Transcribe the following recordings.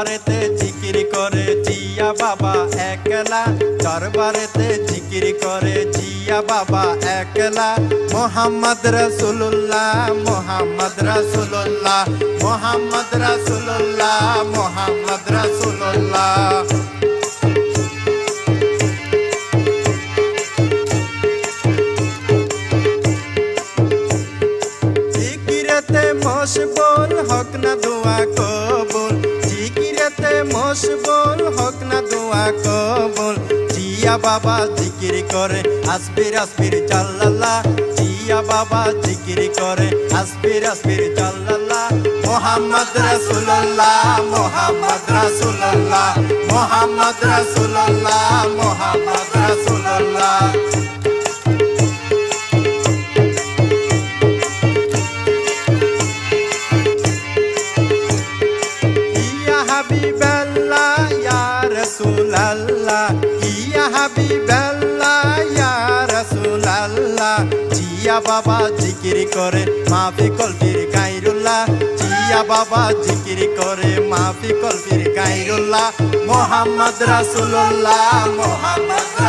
দরবারেতে জিকির করে জিয়া বাবা একলা। দরবারেতে জিকির করে জিয়া বাবা একলা। মোহাম্মদ রসুল্লাহ মোহাম্মদ রসুল্লাহ মোহাম্মদ রসুল্লাহ মোহাম্মদ রসুল্লাহ মশবুল হক না দোয়া কবুল। মশবুল, হক না দোয়া কবুল। জিয়া বাবা জিকির করে, আসবির আসবির জাল্লাল্লাহ। জিয়া বাবা জিকির করে, আসবির আসবির জাল্লাল্লাহ। মোহাম্মদ রাসূলুল্লাহ মোহাম্মদ রাসূলুল্লাহ মোহাম্মদ রাসূলুল্লাহ মোহাম্মদ রাসূলুল্লাহ। জিয়া বাবা জিকির করে মাফি কলবির গাইরুল্লাহ। জিয়া বাবা জিকির করে মাফি কলবির গাইরুল্লাহ। মোহাম্মদ রাসুল্লাহ মোহাম্মদ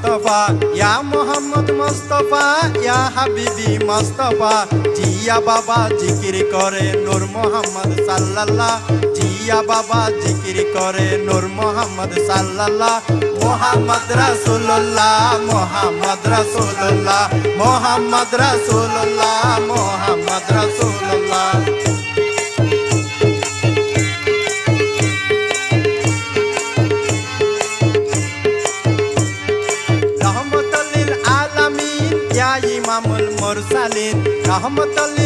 মুস্তফা, ইয়া মোহাম্মদ মুস্তফা, ইয়া হাবিবি মুস্তফা। জিয়া বাবা জিকির করে নূর মোহাম্মদ সাল্লাল্লাহ। জিয়া বাবা জিকির করে নূর মোহাম্মদ সাল্লাল্লাহ। মোহাম্মদ রাসূলুল্লাহ মোহাম্মদ রাসূলুল্লাহ মোহাম্মদ রাসূলুল্লাহ মোহাম্মদ রাসূলুল্লাহ। ইয়া ইমামুল মুরসালিন রহমতুল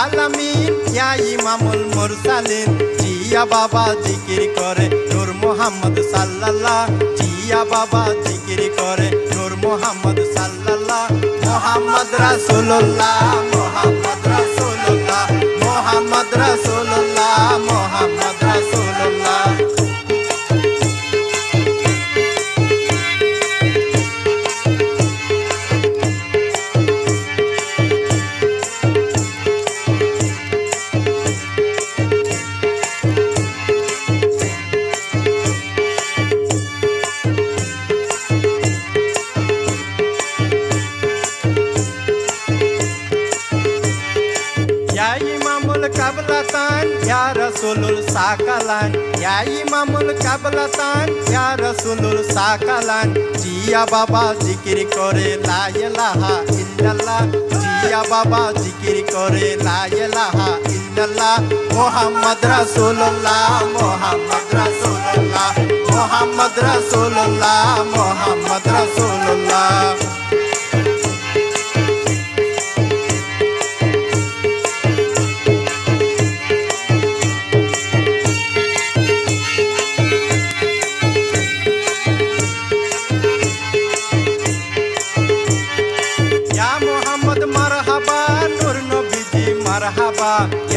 আলামিন। ইয়া ইমামুল মুরসালিন, জিয়া বাবা জিকির করে নূর মোহাম্মদ সাল্লাল্লাহ। জিয়া বাবা জিকির করে নূর মোহাম্মদ সাল্লাল্লাহ। মোহাম্মদ রাসূলুল্লাহ, Mohammad Ya Rasulul Sakalan Ya Imamul Kablatan Ya Rasulul Sakalan Jiya Baba zikir করে, লা ইলাহা ইল্লাল্লাহ। জিয়া বাবা জিকির করে, লা ইলাহা ইল্লাল্লাহ। মোহাম্মদ রাসূলুল্লাহ মোহাম্মদ রাসূলুল্লাহ। মোহাম্মদ রাসূলুল্লাহ মোহাম্মদ রাসূলুল্লাহ।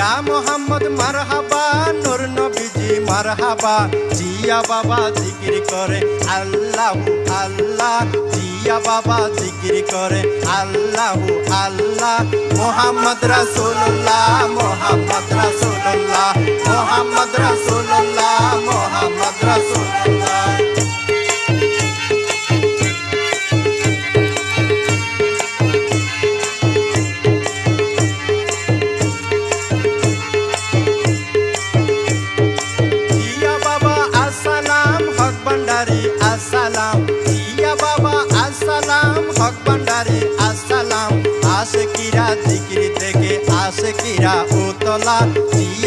ইয়া মোহাম্মদ, মারহাবা। নূর নবীজি, মারহাবা। জিয়া বাবা জিকির করে, আল্লাহ আল্লাহ। জিয়া বাবা জিকির করে, আল্লাহ আল্লাহ। মোহাম্মদ রাসূলুল্লাহ মোহাম্মদ রাসূলুল্লাহ মোহাম্মদ রাসূলুল্লাহ।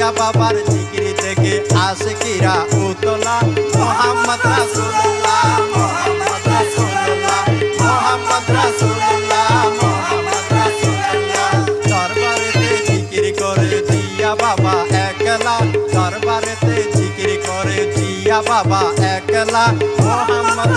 জিয়া বাবার জিকির থেকে আশকিরা উতলা। মোহাম্মদ রাসূলুল্লাহ মোহাম্মদ রাসূলুল্লাহ মোহাম্মদ রাসূলুল্লাহ মোহাম্মদ রাসূলুল্লাহ। দরবারেতে জিকির করে জিয়া বাবা একলা। দরবারেতে জিকির করে জিয়া বাবা একলা। মোহাম্মদ